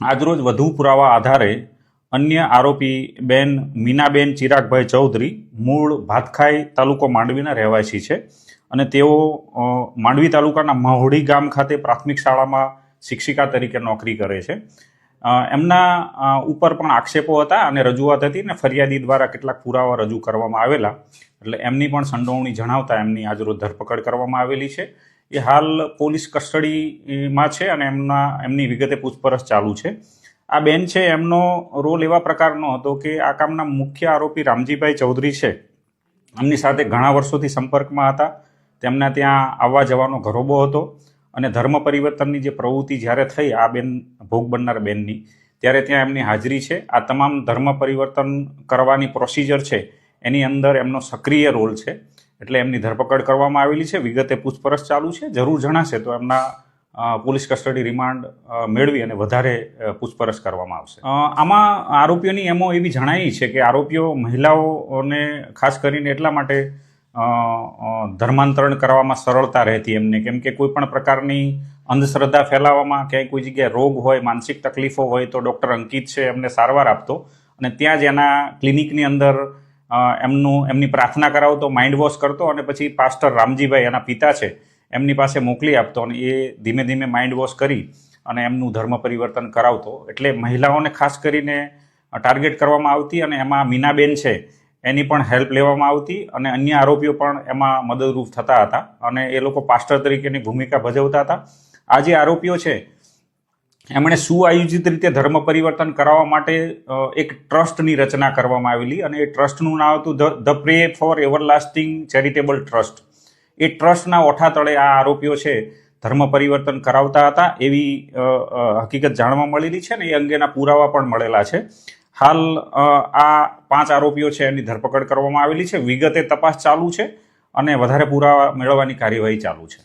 આજરોજ વધુ પુરાવા આધારે અન્ય આરોપી બેન મીનાબેન ચિરાગભાઈ ચૌધરી મૂળ ભાતખાઈ તાલુકો માંડવીના રહેવાસી છે અને તેઓ માંડવી તાલુકાના મહોડી ગામ ખાતે પ્રાથમિક શાળામાં શિક્ષિકા તરીકે નોકરી કરે છે. એમના ઉપર પણ આક્ષેપો હતા અને રજૂઆત હતી ને ફરિયાદી દ્વારા કેટલાક પુરાવા રજૂ કરવામાં આવેલા. એટલે એમની પણ સંડોવણી જણાવતા એમની આજરોજ ધરપકડ કરવામાં આવેલી છે. એ હાલ પોલીસ કસ્ટડીમાં છે અને એમના, એમની વિગતે પૂછપરછ ચાલુ છે. આ બેન છે, એમનો રોલ એવા પ્રકારનો હતો કે આ કામના મુખ્ય આરોપી રામજીભાઈ ચૌધરી છે. એમની સાથે ઘણા વર્ષોથી સંપર્કમાં હતા. તેમના ત્યાં આવવા જવાનો ઘરોબો હતો અને ધર્મ પરિવર્તનની જે પ્રવૃત્તિ જ્યારે થઈ, આ બેન, ભોગ બનનાર બેનની, ત્યારે ત્યાં એમની હાજરી છે. આ તમામ ધર્મ પરિવર્તન કરવાની પ્રોસિજર છે. એની અંદર એમનો સક્રિય રોલ છે. એટલે એમની ધરપકડ કરવામાં આવેલી છે. વિગતે પૂછપરછ ચાલુ છે. જરૂર જણાશે તો એમના પોલીસ કસ્ટડી રિમાન્ડ મેળવી અને વધારે પૂછપરછ કરવામાં આવશે. આમાં આરોપીઓની એમો એવી જણાઈ છે કે આરોપીઓ મહિલાઓને ખાસ કરીને એટલા માટે ધર્માંતરણ કરવામાં સરળતા રહેતી એમને. કેમ કે કોઈ પણ પ્રકારની અંધશ્રદ્ધા ફેલાવવામાં ક્યાંય કોઈ જગ્યાએ રોગ હોય, માનસિક તકલીફો હોય તો ડૉક્ટર અંકિત છે એમને સારવાર આપતો. અને ત્યાં જ એના ક્લિનિકની અંદર એમનું, એમની પ્રાર્થના કરાવતો માઇન્ડ વોશ કરતો અને પછી પાસ્ટર રામજીભાઈ એના પિતા છે, એમની પાસે મોકલી આપતો અને એ ધીમે ધીમે માઇન્ડ વોશ કરી અને એમનું ધર્મ પરિવર્તન કરાવતો. એટલે મહિલાઓને ખાસ કરીને ટાર્ગેટ કરવામાં આવતી અને એમાં મીનાબેન છે, એની પણ હેલ્પ લેવામાં આવતી અને અન્ય આરોપીઓ પણ એમાં મદદરૂપ થતા હતા અને એ લોકો પાસ્ટર તરીકેની ભૂમિકા ભજવતા હતા. આ જે આરોપીઓ છે એમણે સુઆયોજિત રીતે ધર્મ પરિવર્તન કરાવવા માટે એક ટ્રસ્ટની રચના કરવામાં આવેલી અને એ ટ્રસ્ટનું નામ હતું the pray for everlasting charitable trust. એ ટ્રસ્ટના ઓઠા તળે આ આરોપીઓ છે, ધર્મ પરિવર્તન કરાવતા હતા એવી હકીકત જાણવા મળેલી છે ને એ અંગેના પુરાવા પણ મળેલા છે. હાલ આ પાંચ આરોપીઓ છે એની ધરપકડ કરવામાં આવેલી છે. વિગતે તપાસ ચાલુ છે અને વધારે પુરાવા મેળવવાની કાર્યવાહી ચાલુ છે.